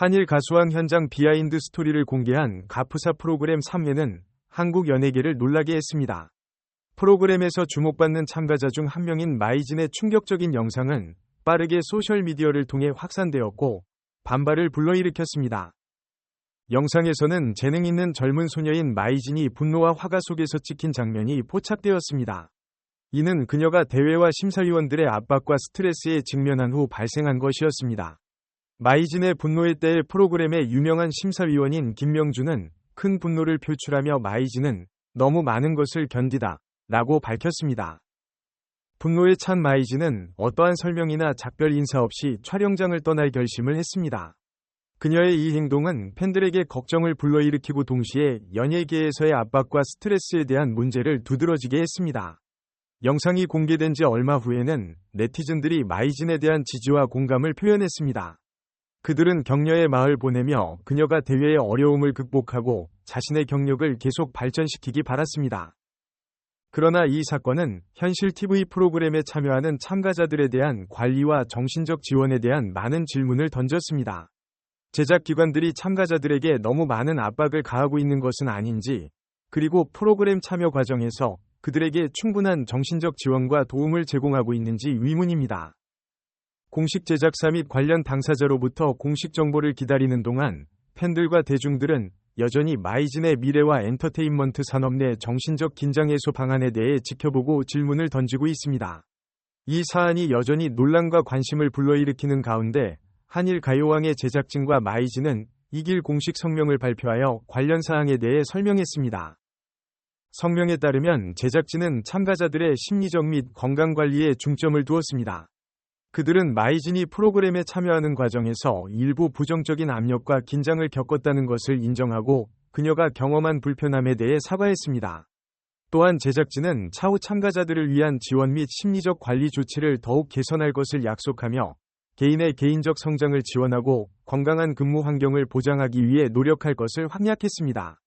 한일 가수왕 현장 비하인드 스토리를 공개한 가프사 프로그램 3회는 한국 연예계를 놀라게 했습니다. 프로그램에서 주목받는 참가자 중 한 명인 마이진의 충격적인 영상은 빠르게 소셜미디어를 통해 확산되었고 반발을 불러일으켰습니다. 영상에서는 재능 있는 젊은 소녀인 마이진이 분노와 화가 속에서 찍힌 장면이 포착되었습니다. 이는 그녀가 대회와 심사위원들의 압박과 스트레스에 직면한 후 발생한 것이었습니다. 마이진의 분노의 때의 프로그램의 유명한 심사위원인 김명준은 큰 분노를 표출하며 마이진은 너무 많은 것을 견디다 라고 밝혔습니다. 분노에 찬 마이진은 어떠한 설명이나 작별 인사 없이 촬영장을 떠날 결심을 했습니다. 그녀의 이 행동은 팬들에게 걱정을 불러일으키고 동시에 연예계에서의 압박과 스트레스에 대한 문제를 두드러지게 했습니다. 영상이 공개된 지 얼마 후에는 네티즌들이 마이진에 대한 지지와 공감을 표현했습니다. 그들은 격려의 마을 보내며 그녀가 대회의 어려움을 극복하고 자신의 경력을 계속 발전시키기 바랐습니다. 그러나 이 사건은 현실 TV 프로그램에 참여하는 참가자들에 대한 관리와 정신적 지원에 대한 많은 질문을 던졌습니다. 제작기관들이 참가자들에게 너무 많은 압박을 가하고 있는 것은 아닌지, 그리고 프로그램 참여 과정에서 그들에게 충분한 정신적 지원과 도움을 제공하고 있는지 의문입니다. 공식 제작사 및 관련 당사자로부터 공식 정보를 기다리는 동안 팬들과 대중들은 여전히 마이진의 미래와 엔터테인먼트 산업 내 정신적 긴장 해소 방안에 대해 지켜보고 질문을 던지고 있습니다. 이 사안이 여전히 논란과 관심을 불러일으키는 가운데 한일 가요왕의 제작진과 마이진은 이길 공식 성명을 발표하여 관련 사항에 대해 설명했습니다. 성명에 따르면 제작진은 참가자들의 심리적 및 건강 관리에 중점을 두었습니다. 그들은 마이진이 프로그램에 참여하는 과정에서 일부 부정적인 압력과 긴장을 겪었다는 것을 인정하고 그녀가 경험한 불편함에 대해 사과했습니다. 또한 제작진은 차후 참가자들을 위한 지원 및 심리적 관리 조치를 더욱 개선할 것을 약속하며 개인의 개인적 성장을 지원하고 건강한 근무 환경을 보장하기 위해 노력할 것을 확약했습니다.